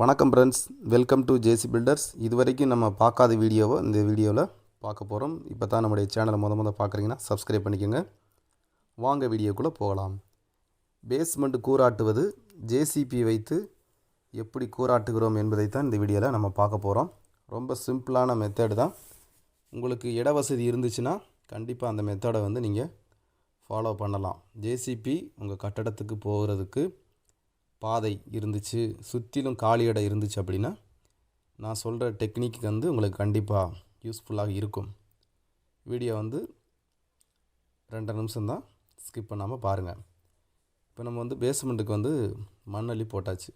வணக்கம் friends welcome to JC builders இது வரைக்கும் நம்ம பார்க்காத வீடியோவை இந்த வீடியோவில் பார்க்க போகிறோம் இப்போ தான் நம்முடைய சேனலை முத முத பார்க்குறீங்கன்னா சப்ஸ்கிரைப் பண்ணிக்கோங்க. வாங்க வீடியோக்குள்ளே போகலாம். பேஸ்மெண்ட் கூராட்டுவது ஜேசிபி வைத்து எப்படி கூராட்டுகிறோம் என்பதை தான் இந்த வீடியோவில் நம்ம பார்க்க போகிறோம் ரொம்ப சிம்பிளான மெத்தேடு தான். உங்களுக்கு இட வசதி இருந்துச்சுன்னா கண்டிப்பாக அந்த மெத்தடை வந்து நீங்கள் ஃபாலோ பண்ணலாம். ஜேசிபி உங்கள் கட்டடத்துக்கு போகிறதுக்கு பாதை இருந்துச்சு சுற்றிலும் காலி இடம் இருந்துச்சு அப்படின்னா நான் சொல்கிற டெக்னிக் வந்து உங்களுக்கு கண்டிப்பாக யூஸ்ஃபுல்லாக இருக்கும். வீடியோ வந்து ரெண்டு நிமிஷம் தான் ஸ்கிப் பண்ணாமல் பாருங்கள் இப்போ நம்ம வந்து பேஸ்மெண்ட்டுக்கு வந்து மண்ணள்ளி போட்டாச்சு.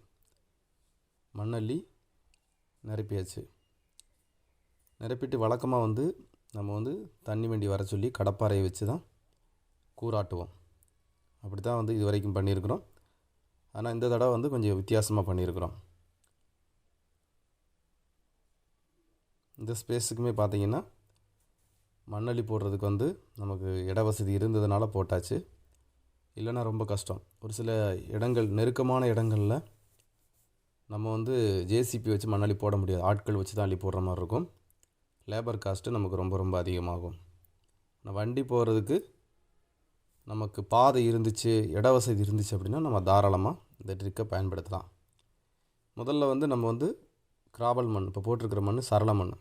மண்ணள்ளி நிரப்பியாச்சு. நிரப்பிட்டு வழக்கமாக வந்து நம்ம வந்து தண்ணி வண்டி வர சொல்லி கடப்பாறையை வச்சு தான் கூராட்டுவோம் அப்படி தான் வந்து இது வரைக்கும் பண்ணியிருக்கிறோம். ஆனால் இந்த தடவை வந்து கொஞ்சம் வித்தியாசமாக பண்ணியிருக்கிறோம். இந்த ஸ்பேஸுக்குமே பார்த்தீங்கன்னா மண்ணள்ளி போடுறதுக்கு வந்து நமக்கு இட வசதி இருந்ததுனால போட்டாச்சு. இல்லைன்னா ரொம்ப கஷ்டம். ஒரு சில இடங்கள் நெருக்கமான இடங்களில் நம்ம வந்து ஜேசிபி வச்சு மண்ணள்ளி போட முடியாது. ஆட்கள் வச்சு தான் அள்ளி போடுற மாதிரி இருக்கும். லேபர் காஸ்ட்டு நமக்கு ரொம்ப ரொம்ப அதிகமாகும். வண்டி போகிறதுக்கு நமக்கு பாதை இருந்துச்சு இட வசதி இருந்துச்சு அப்படின்னா நம்ம தாராளமாக இந்த ட்ரிக்கை பயன்படுத்தலாம். முதல்ல வந்து நம்ம வந்து கிராவல் மண் இப்போ போட்டிருக்கிற மண் சரள மண்.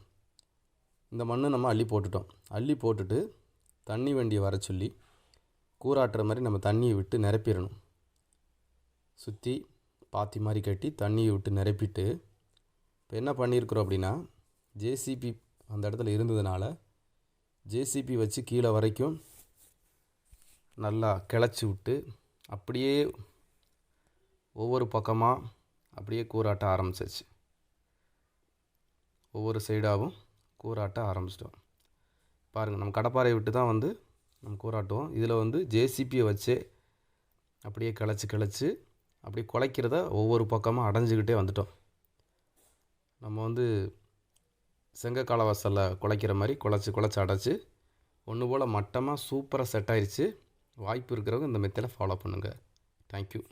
இந்த மண் நம்ம அள்ளி போட்டுட்டோம். அள்ளி போட்டுட்டு தண்ணி வண்டியை வர சொல்லி கூராட்டுற மாதிரி நம்ம தண்ணியை விட்டு நிரப்பிடணும். சுற்றி பாத்தி மாதிரி கட்டி தண்ணியை விட்டு நிரப்பிட்டு இப்போ என்ன பண்ணியிருக்கிறோம் அப்படின்னா ஜேசிபி அந்த இடத்துல இருந்ததுனால ஜேசிபி வச்சு கீழே வரைக்கும் நல்லா கிளச்சி விட்டு அப்படியே ஒவ்வொரு பக்கமாக அப்படியே கூராட்ட ஆரம்பிச்சிச்சு ஒவ்வொரு சைடாகவும் கூராட்ட ஆரம்பிச்சிட்டோம். பாருங்கள் நம்ம கடப்பாறை விட்டு தான் வந்து நம்ம கூராட்டுவோம் இதில் வந்து ஜேசிபியை வச்சு அப்படியே கிளச்சி கிளச்சி அப்படியே குலைக்கிறத ஒவ்வொரு பக்கமாக அடைஞ்சிக்கிட்டே வந்துட்டோம். நம்ம வந்து செங்கக்கால வாசலில் குலைக்கிற மாதிரி குழச்சி குழச்சி அடைச்சி ஒன்று போல் மட்டமாக சூப்பராக செட் ஆயிடுச்சு வாய்ப்பு இருக்கிறவங்க இந்த மெத்தடை ஃபாலோ பண்ணுங்கள் தேங்க்யூ